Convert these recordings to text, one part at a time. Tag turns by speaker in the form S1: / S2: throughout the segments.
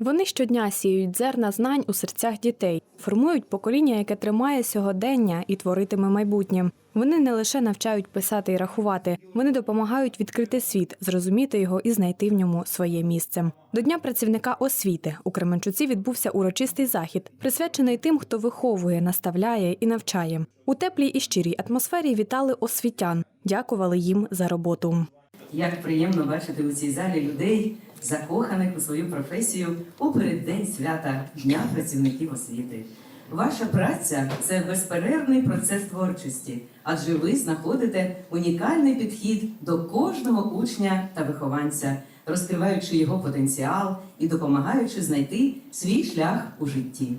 S1: Вони щодня сіють зерна знань у серцях дітей, формують покоління, яке тримає сьогодення і творитиме майбутнє. Вони не лише навчають писати і рахувати, вони допомагають відкрити світ, зрозуміти його і знайти в ньому своє місце. До Дня працівника освіти у Кременчуці відбувся урочистий захід, присвячений тим, хто виховує, наставляє і навчає. У теплій і щирій атмосфері вітали освітян, дякували їм за роботу.
S2: Як приємно бачити у цій залі людей, закоханих у свою професію у переддень свята Дня працівників освіти. Ваша праця це безперервний процес творчості, адже ви знаходите унікальний підхід до кожного учня та вихованця, розкриваючи його потенціал і допомагаючи знайти свій шлях у житті.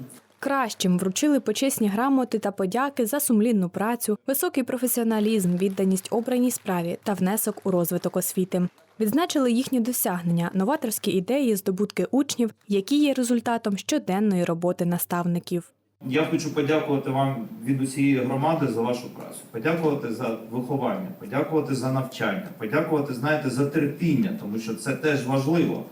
S1: Кращим вручили почесні грамоти та подяки за сумлінну працю, високий професіоналізм, відданість обраній справі та внесок у розвиток освіти. Відзначили їхні досягнення, новаторські ідеї, здобутки учнів, які є результатом щоденної роботи наставників.
S3: Я хочу подякувати вам від усієї громади за вашу працю, подякувати за виховання, подякувати за навчання, подякувати, знаєте, за терпіння, тому що це теж важливо.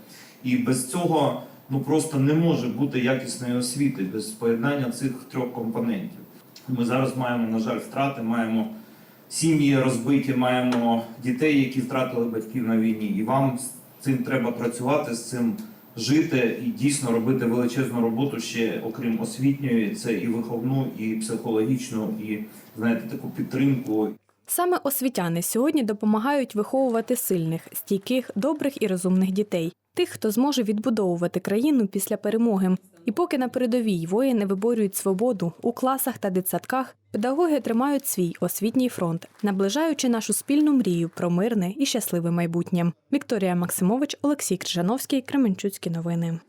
S3: І без цього ну просто не може бути якісної освіти без поєднання цих трьох компонентів. Ми зараз маємо, на жаль, втрати, маємо сім'ї розбиті, маємо дітей, які втратили батьків на війні. І вам з цим треба працювати, з цим жити і дійсно робити величезну роботу ще окрім освітньої, це і виховну, і психологічну, і знаєте, таку підтримку.
S1: Саме освітяни сьогодні допомагають виховувати сильних, стійких, добрих і розумних дітей, тих, хто зможе відбудовувати країну після перемоги. І поки на передовій воїни виборюють свободу у класах та дитсадках, педагоги тримають свій освітній фронт, наближаючи нашу спільну мрію про мирне і щасливе майбутнє. Вікторія Максимович, Олексій Крижановський, Кременчуцькі новини.